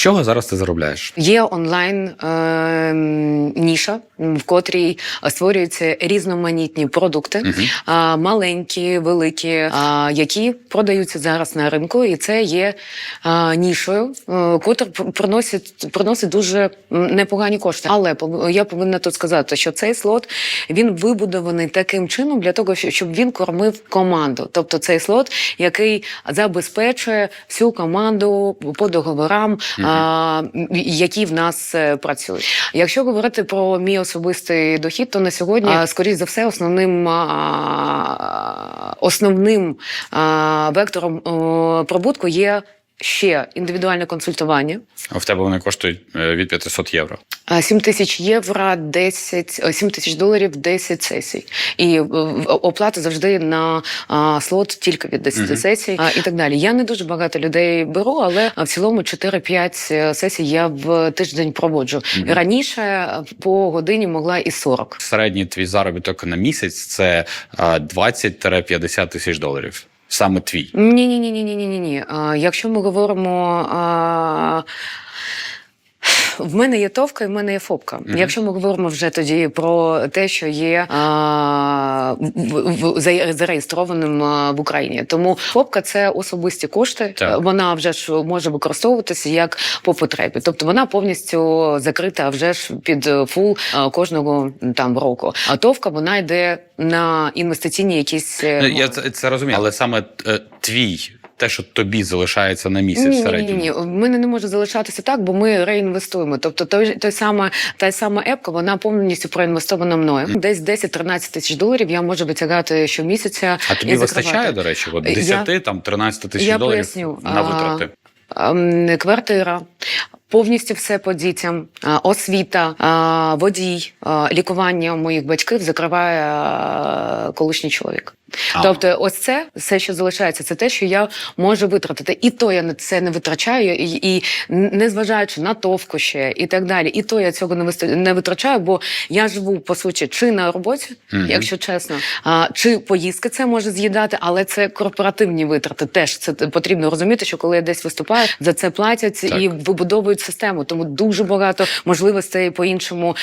чого зараз ти заробляєш? Є онлайн е, ніша, в котрій створюються різноманітні продукти, а, маленькі, великі, а, які продаються зараз на ринку, і це є а, нішою, е, котра приносить, приносить дуже непогані кошти. Але я повинна тут сказати, що цей слот він вибудований таким чином для того, щоб він кормив команду. Тобто цей слот, який забезпечує всю команду по договорам, а, які в нас е, працюють. Якщо говорити про мій особистий дохід, то на сьогодні, скоріш за все, основним основним вектором прибутку є ще індивідуальне консультування. А В тебе вони коштують е, від 500 євро. А, 7 тисяч євро, 10, е, 7 тисяч доларів, 10 сесій. І е, оплата завжди на слот тільки від 10 Мгм. сесій і так далі. Я не дуже багато людей беру, але в цілому 4-5 сесій я в тиждень проводжу. Мгм. Раніше е, по годині могла і 40. Середній твій заробіток на місяць це е, 20-50 тисяч доларів. Саме твій. Ні, ні, ні, ні, ні, ні, ні. Якщо ми говоримо. А... В мене є товка і в мене є фопка. Мгм. Якщо ми говоримо вже тоді про те, що є а, в, в, за- зареєстрованим а, в Україні. Тому фопка це особисті кошти. Так. Вона вже ж може використовуватися як по потребі. Тобто вона повністю закрита вже ж під е, фул а, кожного там року. А товка вона йде на інвестиційні якісь. е, Е, Я це, це розумію, але саме е, твій, те, що тобі залишається на місяць Ні, ні, ні, ні. В мене не може залишатися так, бо ми реінвестуємо. Тобто, той, той саме, та сама епка, вона повністю проінвестована мною. Десь 10-13 тисяч доларів я можу витягати щомісяця. А тобі вистачає, до речі, от Я- 10, там 13 тисяч доларів поясню. на витрати. Ем, Квартира, повністю все по дітям, освіта, водій, лікування моїх батьків закриває колишній чоловік. А. Тобто, ось це все, що залишається, це те, що я можу витратити. І то я це не витрачаю, і, і незважаючи на товку ще і так далі. І то я цього не не витрачаю, бо я живу по суті чи на роботі, Мгм. якщо чесно, а, чи поїздки це може з'їдати, але це корпоративні витрати. Теж це потрібно розуміти, що коли я десь виступаю, за це платять Так. і вибудовують систему. Тому дуже багато можливостей по-іншому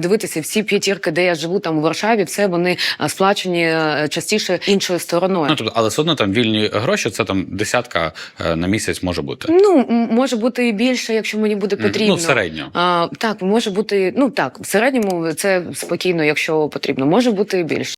дивитися. Всі п'ятірки, де я живу, там у Варшаві, все вони сплачені е, частіше іншою стороною. Ну, тобто, але все одно там вільні гроші, це там десятка е, на місяць може бути. Ну, може бути і більше, якщо мені буде потрібно. Ну, в середньому. А, так, може бути, ну так, в середньому це спокійно, якщо потрібно. Може бути і більше.